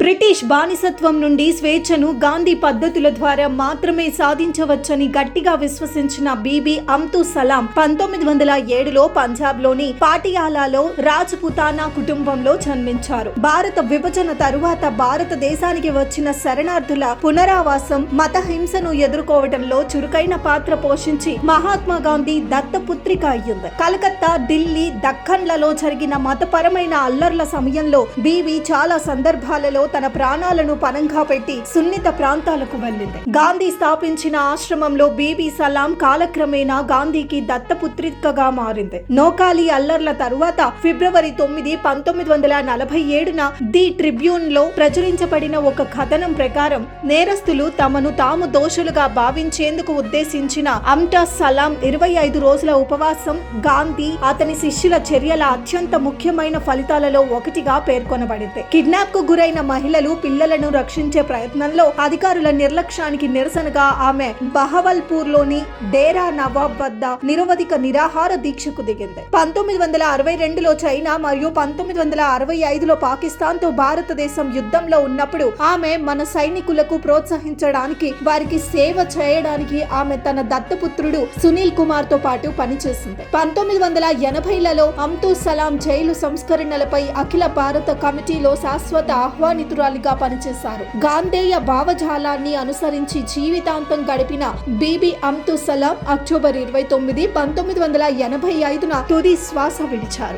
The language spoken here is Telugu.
బ్రిటిష్ బానిసత్వం నుండి స్వేచ్ఛను గాంధీ పద్ధతుల ద్వారా మాత్రమే సాధించవచ్చని గట్టిగా విశ్వసించిన బీబీ అమ్తు సలాం పంతొమ్మిది వందల ఏడులో పంజాబ్లోని పాటియాలాలో రాజ్పుతానా కుటుంబంలో జన్మించారు. భారత విభజన తరువాత భారతదేశానికి వచ్చిన శరణార్థుల పునరావాసం మత హింసను ఎదుర్కోవడంలో చురుకైన పాత్ర పోషించి మహాత్మా గాంధీ దత్తపుత్రిక అయ్యింది. కలకత్తా ఢిల్లీ దక్కన్లలో జరిగిన మతపరమైన అల్లర్ల సమయంలో బీవీ చాలా సందర్భాలలో తన ప్రాణాలను పనంగా పెట్టి సున్నిత ప్రాంతాలకు వెళ్ళింది. గాంధీ స్థాపించిన ఆశ్రమంలో బీబీ సలాం కాలక్రమేణా గాంధీకి దత్తపుత్రికగా మారింది. నోకాలి అల్లర్ల తరువాత ఫిబ్రవరి తొమ్మిది పంతొమ్మిది వందల నలభై ఏడున ది ట్రిబ్యూన్లో ప్రచురించబడిన ఒక కథనం ప్రకారం నేరస్తులు తమను తాము దోషులుగా భావించేందుకు ఉద్దేశించిన అమ్టా సలాం ఇరవై ఐదు రోజుల ఉపవాసం గాంధీ అతని శిష్యుల చర్యల అత్యంత ముఖ్యమైన ఫలితాలలో ఒకటిగా పేర్కొనబడింది. కిడ్నాప్కు గురైన మహిళలు పిల్లలను రక్షించే ప్రయత్నంలో అధికారుల నిర్లక్ష్యానికి నిరసనగా ఆమె బహవల్పూర్లోని డేరా నవాబ్ వద్ద నిరవధిక నిరాహార దీక్షకు దిగింది. పంతొమ్మిది వందల అరవై రెండులో చైనా మరియు పంతొమ్మిది వందల అరవై ఐదులో పాకిస్తాన్తో భారతదేశం యుద్ధంలో ఉన్నప్పుడు ఆమె మన సైనికులకు ప్రోత్సహించడానికి వారికి సేవ చేయడానికి ఆమె తన దత్తపుత్రుడు సునీల్ కుమార్తో పాటు పనిచేసింది. పంతొమ్మిది వందల ఎనభైలలో అమ్తు సలాం జైలు సంస్కరణలపై అఖిల భారత కమిటీలో శాశ్వత ఆహ్వానం ఆహ్వానితురాలిగా పనిచేశారు. గాంధేయ భావజాలాన్ని అనుసరించి జీవితాంతం గడిపిన బీబీ అమ్తు సలాం అక్టోబర్ ఇరవై తొమ్మిది పంతొమ్మిది వందల ఎనభై ఐదున తుది శ్వాస విడిచారు.